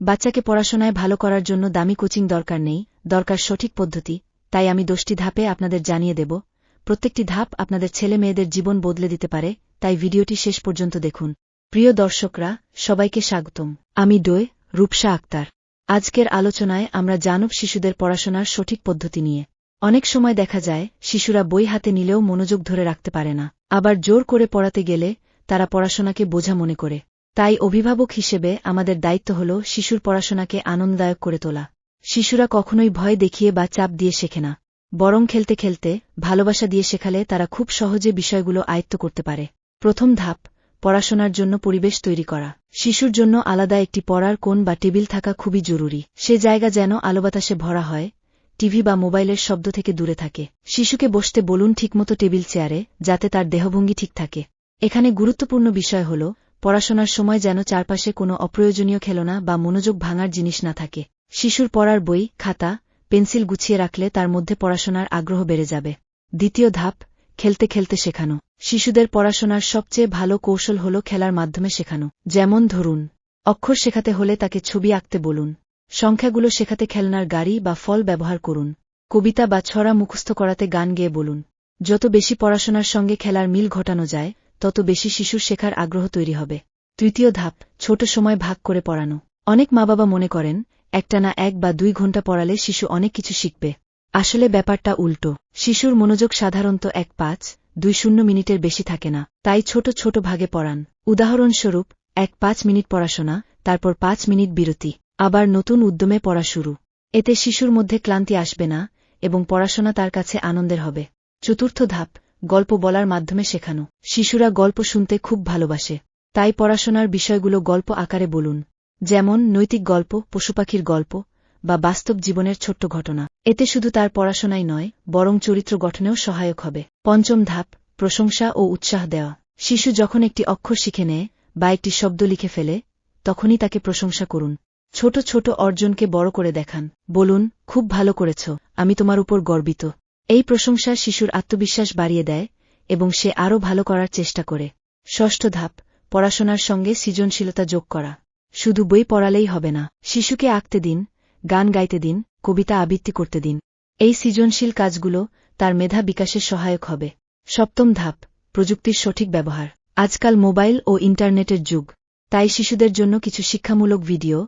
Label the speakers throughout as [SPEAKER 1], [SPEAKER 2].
[SPEAKER 1] বাচ্চাকে পড়াশোনায় ভালো করার জন্য দামি কোচিং দরকার নেই, দরকার সঠিক পদ্ধতি, তাই আমি দশটি ধাপে আপনাদের জানিয়ে দেব। প্রত্যেকটি ধাপ আপনাদের ছেলে মেয়েদের জীবন বদলে দিতে পারে, তাই ভিডিওটি শেষ পর্যন্ত দেখুন। প্রিয় দর্শকরা, সবাইকে স্বাগতম। আমি ডোয়, রূপসা আক্তার। আজকের আলোচনায় আমরা জানব শিশুদের পড়াশোনার সঠিক পদ্ধতি নিয়ে। অনেক সময় দেখা যায়, শিশুরা বই হাতে নিলেও মনোযোগ ধরে রাখতে পারে না। আবার জোর করে পড়াতে গেলে তারা পড়াশোনাকে বোঝা মনে করে। তাই অভিভাবক হিসেবে আমাদের দায়িত্ব হল শিশুর পড়াশোনাকে আনন্দদায়ক করে তোলা। শিশুরা কখনোই ভয় দেখিয়ে বা চাপ দিয়ে শেখে না। বরং খেলতে খেলতে, ভালোবাসা দিয়ে শেখালে তারা খুব সহজে বিষয়গুলো আয়ত্ত করতে পারে। প্রথম ধাপ, পড়াশোনার জন্য পরিবেশ তৈরি করা। শিশুর জন্য আলাদা একটি পড়ার কোণ বা টেবিল থাকা খুবই জরুরি। সে জায়গা যেন আলো বাতাসে ভরা হয়, টিভি বা মোবাইলের শব্দ থেকে দূরে থাকে। শিশুকে বসতে বলুন ঠিকমতো টেবিল চেয়ারে, যাতে তার দেহভঙ্গি ঠিক থাকে। এখানে গুরুত্বপূর্ণ বিষয় হল পড়াশোনার সময় যেন চারপাশে কোনো অপ্রয়োজনীয় খেলনা বা মনোযোগ ভাঙার জিনিস না থাকে। শিশুর পড়ার বই, খাতা, পেন্সিল গুছিয়ে রাখলে তার মধ্যে পড়াশোনার আগ্রহ বেড়ে যাবে। দ্বিতীয় ধাপ, খেলতে খেলতে শেখানো। শিশুদের পড়াশোনার সবচেয়ে ভালো কৌশল হল খেলার মাধ্যমে শেখানো। যেমন ধরুন, অক্ষর শেখাতে হলে তাকে ছবি আঁকতে বলুন। সংখ্যাগুলো শেখাতে খেলনার গাড়ি বা ফল ব্যবহার করুন। কবিতা বা ছড়া মুখস্থ করাতে গান গেয়ে বলুন। যত বেশি পড়াশোনার সঙ্গে খেলার মিল ঘটানো যায় তত বেশি শিশুর শেখার আগ্রহ তৈরি হবে। তৃতীয় ধাপ, ছোট সময় ভাগ করে পড়ানো। অনেক মা বাবা মনে করেন, একটানা এক বা দুই ঘণ্টা পড়ালে শিশু অনেক কিছু শিখবে। আসলে ব্যাপারটা উল্টো। শিশুর মনোযোগ সাধারণত এক পাঁচ, দুই শূন্য মিনিটের বেশি থাকে না। তাই ছোট ছোট ভাগে পড়ান। উদাহরণস্বরূপ, এক পাঁচ মিনিট পড়াশোনা, তারপর পাঁচ মিনিট বিরতি, আবার নতুন উদ্যমে পড়া শুরু। এতে শিশুর মধ্যে ক্লান্তি আসবে না, এবং পড়াশোনা তার কাছে আনন্দের হবে। চতুর্থ ধাপ গল্প বলার মাধ্যমে শেখানো। শিশুরা গল্প শুনতে খুব ভালোবাসে। তাই পড়াশোনার বিষয়গুলো গল্প আকারে বলুন। যেমন, নৈতিক গল্প পশুপাখির গল্প বা বাস্তব জীবনের ছোট্ট ঘটনা। এতে শুধু তার পড়াশোনাই নয়, বরং চরিত্র গঠনেও সহায়ক হবে। পঞ্চম ধাপ, প্রশংসা ও উৎসাহ দেওয়া। শিশু যখন একটি অক্ষর শিখে নেয় বা একটি শব্দ লিখে ফেলে, তখনই তাকে প্রশংসা করুন। ছোট ছোট অর্জনকে বড় করে দেখান। বলুন, খুব ভালো করেছ, আমি তোমার উপর গর্বিত। এই প্রশংসা শিশুর আত্মবিশ্বাস বাড়িয়ে দেয় এবং সে আরও ভালো করার চেষ্টা করে। ষষ্ঠ ধাপ, পড়াশোনার সঙ্গে সৃজনশীলতা যোগ করা। শুধু বই পড়ালেই হবে না, শিশুকে আঁকতে দিন, গান গাইতে দিন, কবিতা আবৃত্তি করতে দিন। এই সৃজনশীল কাজগুলো তার মেধা বিকাশে সহায়ক হবে। সপ্তম ধাপ, প্রযুক্তির সঠিক ব্যবহার। আজকাল মোবাইল ও ইন্টারনেটের যুগ, তাই শিশুদের জন্য কিছু শিক্ষামূলক ভিডিও,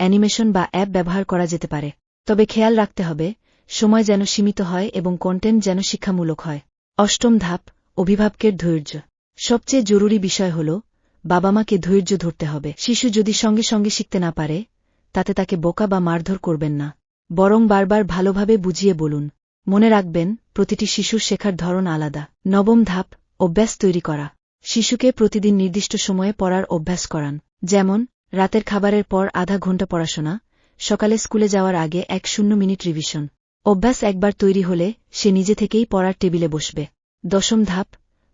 [SPEAKER 1] অ্যানিমেশন বা অ্যাপ ব্যবহার করা যেতে পারে। তবে খেয়াল রাখতে হবে সময় যেন সীমিত হয় এবং কন্টেন্ট যেন শিক্ষামূলক হয়। অষ্টম ধাপ, অভিভাবকের ধৈর্য। সবচেয়ে জরুরি বিষয় হল বাবা মাকে ধৈর্য ধরতে হবে। শিশু যদি সঙ্গে সঙ্গে শিখতে না পারে, তাতে তাকে বোকা বা মারধর করবেন না। বরং বারবার ভালোভাবে বুঝিয়ে বলুন, মনে রাখবেন, প্রতিটি শিশুর শেখার ধরন আলাদা। নবম ধাপ, অভ্যাস তৈরি করা। শিশুকে প্রতিদিন নির্দিষ্ট সময়ে পড়ার অভ্যাস করান। যেমন, রাতের খাবারের পর আধা ঘণ্টা পড়াশোনা, সকালে স্কুলে যাওয়ার আগে এক শূন্য মিনিট রিভিশন। অভ্যাস একবার তৈরি হলে সে নিজে থেকেই পড়ার টেবিলে বসবে। দশম ধাপ,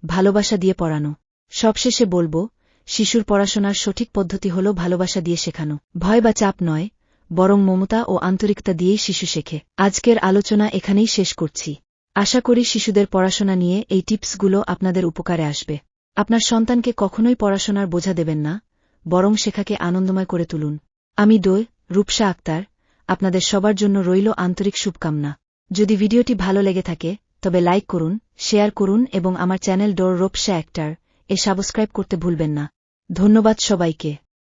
[SPEAKER 1] ভালোবাসা দিয়ে পড়ানো। সবশেষে বলব, শিশুর পড়াশোনার সঠিক পদ্ধতি হল ভালোবাসা দিয়ে শেখানো। ভয় বা চাপ নয়, বরং মমতা ও আন্তরিকতা দিয়েই শিশু শেখে। আজকের আলোচনা এখানেই শেষ করছি। আশা করি শিশুদের পড়াশোনা নিয়ে এই টিপসগুলো আপনাদের উপকারে আসবে। আপনার সন্তানকে কখনোই পড়াশোনার বোঝা দেবেন না, বরং শেখাকে আনন্দময় করে তুলুন। আমি দোয়, রূপসা আক্তার। আপনাদের সবার জন্য রইল আন্তরিক শুভকামনা। যদি ভিডিওটি ভালো লেগে থাকে, তবে লাইক করুন, শেয়ার করুন এবং আমার চ্যানেল ডোর রোপসা অ্যাক্টার এ সাবস্ক্রাইব করতে ভুলবেন না। ধন্যবাদ সবাইকে।